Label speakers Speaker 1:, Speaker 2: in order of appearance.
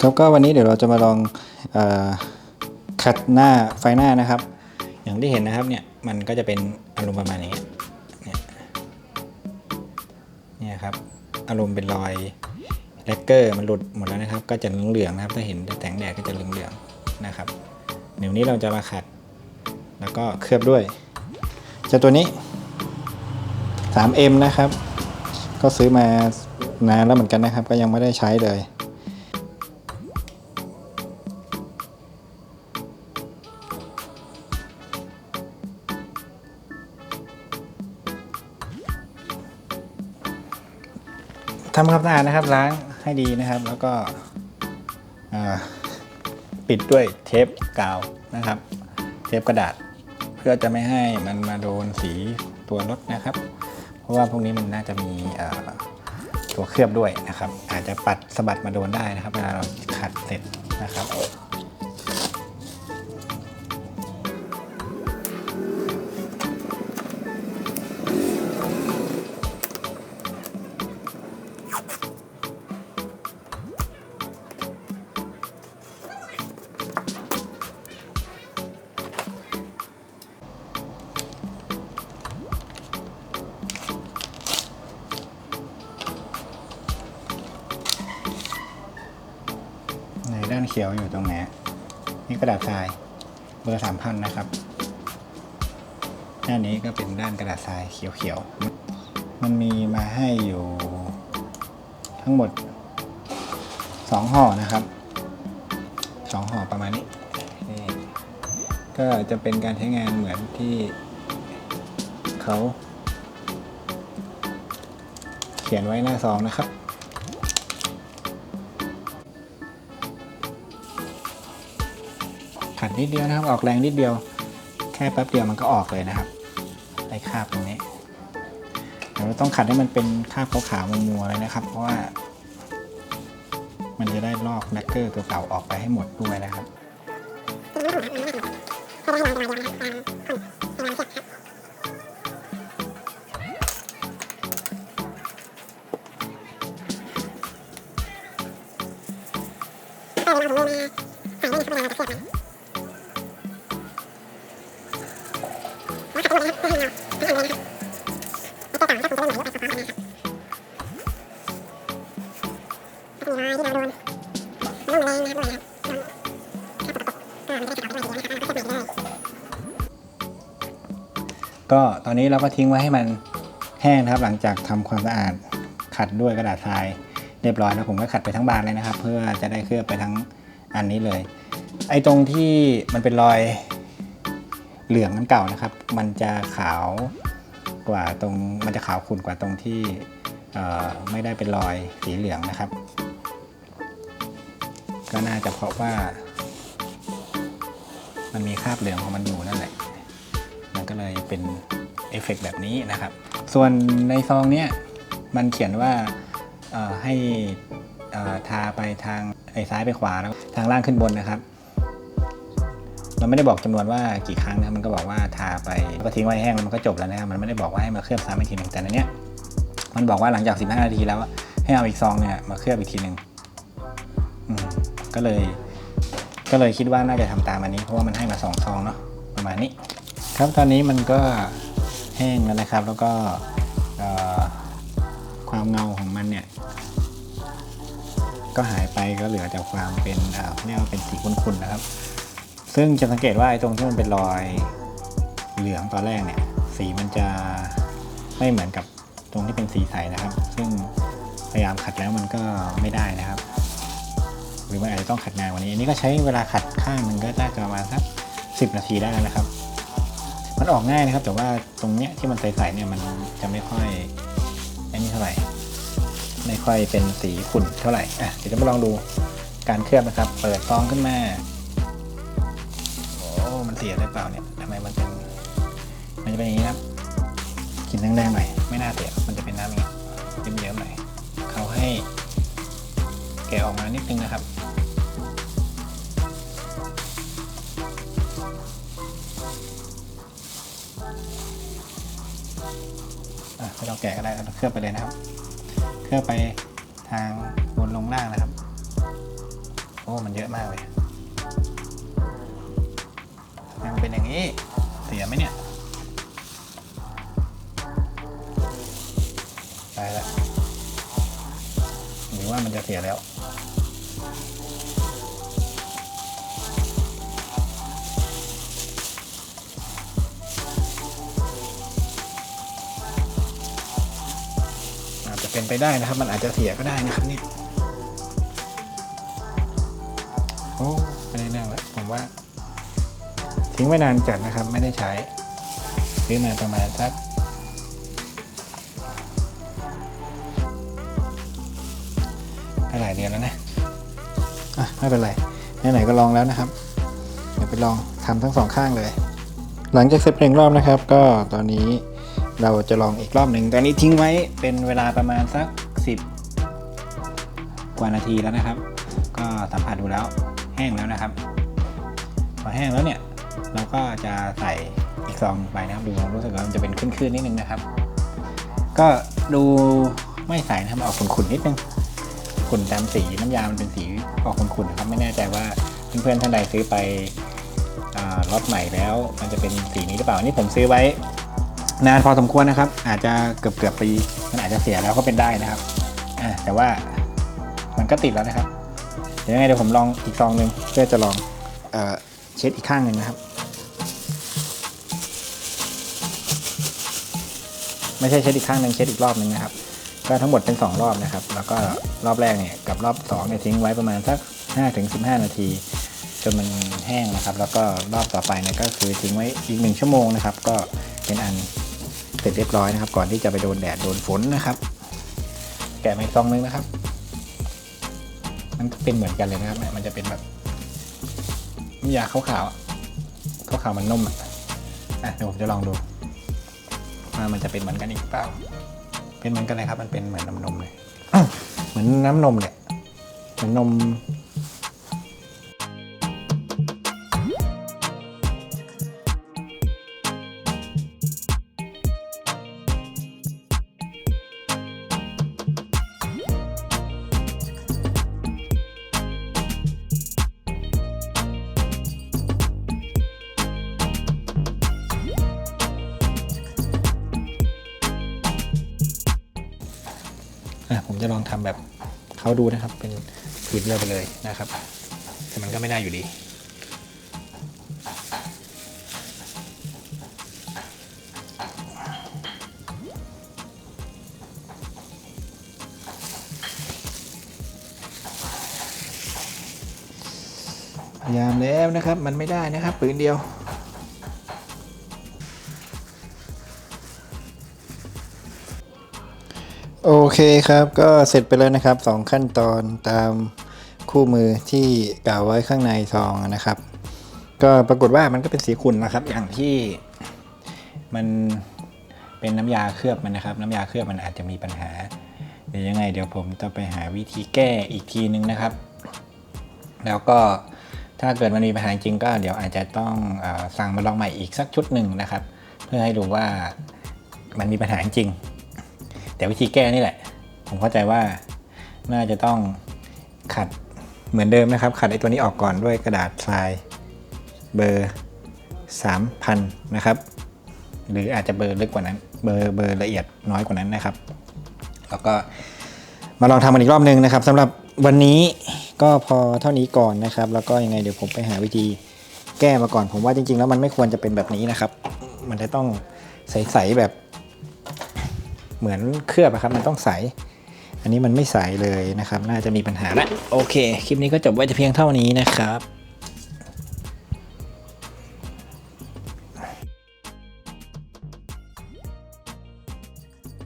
Speaker 1: ครับก็วันนี้เดี๋ยวเราจะมาลองอขัดหน้าไฟหน้านะครับ อย่างที่เห็นนะครับเนี่ยมันก็จะเป็นอารมณ์ประมาณนี้เนี่ยเนี่ยครับอารมณ์เป็นรอยแลกเกอร์มันหลุดหมดแล้วนะครับ ก็จะเหลืองๆนะครับ ถ้าเห็นแสงแดดก็จะเหลืองๆนะครับเดี๋ยวนี้เราจะมาขัด แล้วก็เคลือบด้วยจะตัวนี้ 3M นะครับ ก็ซื้อมานานแล้วเหมือนกันนะครับ ก็ยังไม่ได้ใช้เลย ทำความสะอาดนะครับล้างให้ดีนะครับ แล้วก็ปิดด้วยเทปกาวนะครับ เทปกระดาษเพื่อจะไม่ให้มันมาโดนสีตัวรถนะครับ เพราะว่าพวกนี้มันน่าจะมีตัวเคลือบด้วยนะครับ อาจจะปัดสะบัดมาโดนได้นะครับเวลาเราขัดเสร็จนะครับ ด้านเขียวอยู่ตรงไหนนี่กระดาษทรายเบอร์สามพันนะครับ ด้านนี้ก็เป็นด้านกระดาษทรายเขียวๆ มันมีมาให้อยู่ ทั้งหมดสองห่อนะครับสองห่อประมาณนี้นี่ก็จะเป็นการใช้งานเหมือนที่เขา เขียนไว้หน้าซองนะครับ ขัดนิดเดียวนะครับ ออกแรงนิดเดียว แค่แป๊บเดียวมันก็ออกเลยนะครับไอ้คราบตรงนี้เดี๋ยวเราต้องขัดให้มันเป็นคราบขาวๆมัวๆเลยนะครับ เพราะว่า มันจะได้ลอกแลกเกอร์ตัวเก่าออกไปให้หมดด้วยนะครับก็ ก็ตอนนี้เราก็ทิ้งไว้ให้มันแห้งนะครับ หลังจากทำความสะอาดขัดด้วยกระดาษทรายเรียบร้อยแล้วผมก็ขัดไปทั้งบานเลยนะครับ เพื่อจะได้เคลือบไปทั้งอันนี้เลย ไอ้ตรงที่มันเป็นรอย เหลืองนั้นเก่านะครับ มันจะขาวกว่าตรงมันจะขาวขุ่นกว่าตรงที่ไม่ได้เป็นรอยสีเหลืองนะครับ ก็น่าจะเพราะว่า มันมีคราบเหลืองของมันอยู่นั่นแหละ มันก็เลยเป็นเอฟเฟกต์แบบนี้นะครับ ส่วนในซองเนี้ยมันเขียนว่าให้ทาไปทางไอ้ซ้ายไปขวาแล้วทางล่างขึ้นบนนะครับ มันไม่ได้บอกจำนวนว่ากี่ครั้งนะมันก็บอกว่าทาไปแล้วก็ทิ้งไว้แห้งมันก็จบแล้วนะมันไม่ได้บอกว่าให้มาเคลือบซ้ำอีกทีหนึ่งแต่ในเนี้ยมันบอกว่าหลังจาก 15 นาทีแล้วให้เอาอีกซองเนี่ยมาเคลือบอีกทีหนึ่งก็เลย ก็เลยคิดว่าน่าจะทำตามอันนี้เพราะว่ามันให้มาสองซองเนาะประมาณนี้ ครับตอนนี้มันก็แห้งแล้วนะครับ แล้วก็ความเงาของมันเนี่ยก็หายไปก็เหลือแต่ความเป็นเอ่อเรียกว่าเป็นสีขุ่นๆนะครับ ซึ่งจะสังเกตว่าไอ้ตรงที่มันเป็นรอยเหลืองตอนแรกเนี่ย สีมันจะไม่เหมือนกับตรงที่เป็นสีใสนะครับ ซึ่งพยายามขัดแล้วมันก็ไม่ได้นะครับ หรือมันอาจจะต้องขัดนานกว่านี้ อันนี้ก็ใช้เวลาขัดข้างหนึ่งก็น่าจะประมาณสักสินาทีได้แล้วนะครับ มันออกง่ายนะครับ แต่ว่าตรงเนี้ยที่มันใสๆเนี่ยมันจะไม่ค่อยอันนี้เท่าไหร่ ไม่ค่อยเป็นสีขุ่นเท่าไหร่อะเดี๋ยวจะมาลองดูการเคลือบนะครับ เปิดซองขึ้นมา โอ้มันเสียหรือเปล่าเนี่ยทำไมมันเป็นมันจะเป็นอย่างนี้นะครับกินแรงๆหน่อยไม่น่าเสียมันจะเป็นน้ำอย่างนี้เยิ้มๆหน่อยเขาให้แกะออกมานิดนึงนะครับอะไม่ต้องแกะก็ได้เราเคลือบไปเลยนะครับ เคลือบไปทางบนลงล่างนะครับ โอ้ มันเยอะมากเลย มันเป็นอย่างนี้ เสียไหมเนี่ย ตายแล้วหรือว่ามันจะเสียแล้ว อาจจะเป็นไปได้นะครับ มันอาจจะเสียก็ได้นะครับเนี่ย โอ้ไม่ได้เรื่องแล้วผมว่า ทิ้งไว้นานจัดนะครับ ไม่ได้ใช้ซื้อมาประมาณสักหลายเดือนแล้วนะอะไม่เป็นไรไหนๆก็ลองแล้วนะครับ เดี๋ยวไปลองทำทั้งสองข้างเลย หลังจากเสร็จเพลงรอบนะครับ ก็ตอนนี้เราจะลองอีกรอบหนึ่งตอนนี้ทิ้งไว้เป็นเวลาประมาณสัก 10 กว่านาทีแล้วนะครับ ก็สัมผัสดูแล้วแห้งแล้วนะครับ พอแห้งแล้วเนี่ย เราก็จะใส่อีกซองไปนะครับ ดูรู้สึกว่ามันจะเป็นขึ้นๆนิดนึงนะครับ ก็ดูไม่ใสนะครับออกขุ่นๆนิดนึงขุ่นตามสีน้ำยา มันเป็นสีออกขุ่นๆนะครับ ไม่แน่ใจว่าเพื่อนๆท่านใดซื้อไปอ่าล็อตใหม่แล้ว มันจะเป็นสีนี้หรือเปล่านี่ผมซื้อไว้ นานพอสมควรนะครับ อาจจะเกือบเกือบๆปีมันอาจจะเสียแล้วก็เป็นได้นะครับแต่ว่ามันก็ติดแล้วนะครับเดี๋ยวยังไงเดี๋ยวผมลองอีกซองหนึ่งเพื่อจะลองเออเช็ดอีกข้างหนึ่งนะครับ ไม่ใช่เช็ดอีกข้างหนึ่งเช็ดอีกรอบหนึ่งนะครับก็ทั้งหมดเป็น 2 รอบนะครับ แล้วก็รอบแรกเนี่ยกับรอบ2เนี่ยทิ้งไว้ประมาณสัก5ถึง15 นาที จนมันแห้งนะครับ แล้วก็รอบต่อไปเนี่ยก็คือทิ้งไว้อีกหนึ่งชั่วโมงนะครับ ก็เป็นอันเสร็จเรียบร้อยนะครับ ก่อนที่จะไปโดนแดดโดนฝนนะครับ แกะมาอีกซองนึงนะครับ มันเป็นเหมือนกันเลยนะครับ มันจะเป็นแบบน้ำยาขาวๆขาวๆมันนุ่มอะเดี๋ยวผมจะลองดู ว่ามันจะเป็นเหมือนกันอีกเปล่า เป็นเหมือนกันเลยครับ มันเป็นเหมือนน้ำนมเลย เหมือนน้ำนมเนี่ย เหมือนนม อะผมจะลองทำแบบเขาดูนะครับ เป็นผืนเดียวไปเลยนะครับ แต่มันก็ไม่ได้อยู่ดีพยายามแล้วนะครับ มันไม่ได้นะครับผืนเดียว โอเคครับก็เสร็จไปแล้วนะครับสองขั้นตอนตามคู่มือที่กล่าวไว้ข้างในซองนะครับ ก็ปรากฏว่ามันก็เป็นสีขุ่นนะครับ อย่างที่มันเป็นน้ำยาเคลือบมันนะครับ น้ำยาเคลือบมันอาจจะมีปัญหา เดี๋ยวยังไง เดี๋ยวผมจะไปหาวิธีแก้อีกทีนึงนะครับ แล้วก็ถ้าเกิดมันมีปัญหาจริงก็เดี๋ยวอาจจะต้องอสั่งมาลองใหม่อีกสักชุดหนึ่งนะครับ เพื่อให้ดูว่ามันมีปัญหาจริง แต่วิธีแก้นี่แหละ ผมเข้าใจว่าน่าจะต้องขัดเหมือนเดิมนะครับ ขัดไอ้ตัวนี้ออกก่อนด้วยกระดาษทรายเบอร์ 3,000 นะครับ หรืออาจจะเบอร์ลึกกว่านั้น เบอร์เบอร์ละเอียดน้อยกว่านั้นนะครับ แล้วก็มาลองทำมันอีกรอบหนึ่งนะครับสำหรับวันนี้ก็พอเท่านี้ก่อนนะครับ แล้วก็ยังไงเดี๋ยวผมไปหาวิธีแก้มาก่อน ผมว่าจริง ๆ แล้วมันไม่ควรจะเป็นแบบนี้นะครับ มันจะต้องใสๆแบบ เหมือนเคลือบอะครับมันต้องใส อันนี้มันไม่ใสเลยนะครับ น่าจะมีปัญหาละโอเค คลิปนี้ก็จบไว้แต่เพียงเท่านี้นะครับ